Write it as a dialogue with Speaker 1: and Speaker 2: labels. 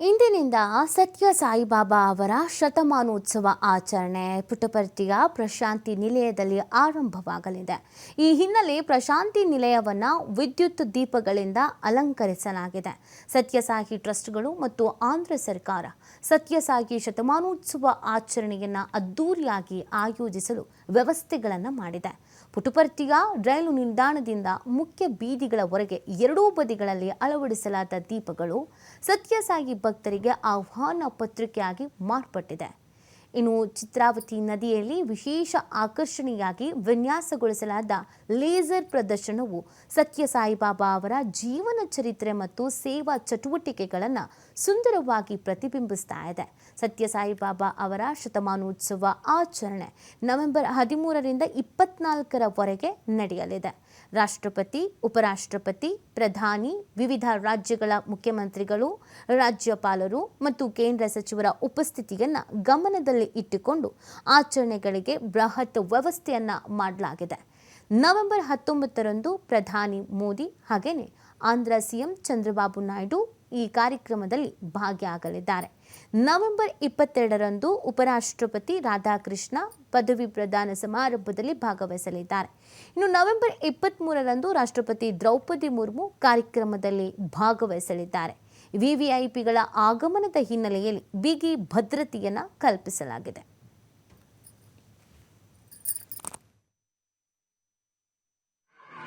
Speaker 1: ಇಂದಿನಿಂದ ಸತ್ಯ ಸಾಯಿಬಾಬಾ ಅವರ ಶತಮಾನೋತ್ಸವ ಆಚರಣೆ ಪುಟ್ಟಪರ್ತಿಯ ಪ್ರಶಾಂತಿ ನಿಲಯದಲ್ಲಿ ಆರಂಭವಾಗಲಿದೆ. ಈ ಹಿನ್ನೆಲೆ ಪ್ರಶಾಂತಿ ನಿಲಯವನ್ನು ವಿದ್ಯುತ್ ದೀಪಗಳಿಂದ ಅಲಂಕರಿಸಲಾಗಿದೆ. ಸತ್ಯಸಾಹಿ ಟ್ರಸ್ಟ್ಗಳು ಮತ್ತು ಆಂಧ್ರ ಸರ್ಕಾರ ಸತ್ಯಸಾಹಿ ಶತಮಾನೋತ್ಸವ ಆಚರಣೆಯನ್ನು ಅದ್ದೂರಿಯಾಗಿ ಆಯೋಜಿಸಲು ವ್ಯವಸ್ಥೆಗಳನ್ನು ಮಾಡಿದೆ. ಪುಟುಪರ್ತಿಯ ರೈಲು ನಿಲ್ದಾಣದಿಂದ ಮುಖ್ಯ ಬೀದಿಗಳವರೆಗೆ ಎರಡೂ ಬದಿಗಳಲ್ಲಿ ಅಳವಡಿಸಲಾದ ದೀಪಗಳು ಸತ್ಯಸಾಯಿ ಭಕ್ತರಿಗೆ ಆಹ್ವಾನ ಪತ್ರಿಕೆಯಾಗಿ ಮಾರ್ಪಟ್ಟಿದೆ. ಇನ್ನು ಚಿತ್ರಾವತಿ ನದಿಯಲ್ಲಿ ವಿಶೇಷ ಆಕರ್ಷಣೆಯಾಗಿ ವಿನ್ಯಾಸಗೊಳಿಸಲಾದ ಲೇಸರ್ ಪ್ರದರ್ಶನವು ಸತ್ಯ ಸಾಯಿಬಾಬಾ ಅವರ ಜೀವನ ಚರಿತ್ರೆ ಮತ್ತು ಸೇವಾ ಚಟುವಟಿಕೆಗಳನ್ನು ಸುಂದರವಾಗಿ ಪ್ರತಿಬಿಂಬಿಸ್ತಾ ಇದೆ. ಸತ್ಯ ಸಾಯಿಬಾಬಾ ಅವರ ಶತಮಾನೋತ್ಸವ ಆಚರಣೆ ನವೆಂಬರ್ ಹದಿಮೂರರಿಂದ ಇಪ್ಪತ್ನಾಲ್ಕರವರೆಗೆ ನಡೆಯಲಿದೆ. ರಾಷ್ಟ್ರಪತಿ, ಉಪರಾಷ್ಟ್ರಪತಿ, ಪ್ರಧಾನಿ, ವಿವಿಧ ರಾಜ್ಯಗಳ ಮುಖ್ಯಮಂತ್ರಿಗಳು, ರಾಜ್ಯಪಾಲರು ಮತ್ತು ಕೇಂದ್ರ ಸಚಿವರ ಉಪಸ್ಥಿತಿಯನ್ನು ಗಮನದಲ್ಲಿ ಇಟ್ಟುಕೊಂಡು ಆಚರಣೆಗಳಿಗೆ ಬೃಹತ್ ವ್ಯವಸ್ಥೆಯನ್ನ ಮಾಡಲಾಗಿದೆ. ನವೆಂಬರ್ ಹತ್ತೊಂಬತ್ತರಂದು ಪ್ರಧಾನಿ ಮೋದಿ ಹಾಗೆಯೇ ಆಂಧ್ರ ಸಿಎಂ ಚಂದ್ರಬಾಬು ನಾಯ್ಡು ಈ ಕಾರ್ಯಕ್ರಮದಲ್ಲಿ ಭಾಗಿಯಾಗಲಿದ್ದಾರೆ. ನವೆಂಬರ್ ಇಪ್ಪತ್ತೆರಡರಂದು ಉಪರಾಷ್ಟ್ರಪತಿ ರಾಧಾಕೃಷ್ಣ ಪದವಿ ಪ್ರದಾನ ಸಮಾರಂಭದಲ್ಲಿ ಭಾಗವಹಿಸಲಿದ್ದಾರೆ. ಇನ್ನು ನವೆಂಬರ್ ಇಪ್ಪತ್ತ್ಮೂರರಂದು ರಾಷ್ಟ್ರಪತಿ ದ್ರೌಪದಿ ಮುರ್ಮು ಕಾರ್ಯಕ್ರಮದಲ್ಲಿ ಭಾಗವಹಿಸಲಿದ್ದಾರೆ. ವಿವಿಐಪಿಗಳ ಆಗಮನದ ಹಿನ್ನೆಲೆಯಲ್ಲಿ ಬಿಗಿ ಭದ್ರತೆಯನ್ನು ಕಲ್ಪಿಸಲಾಗಿದೆ.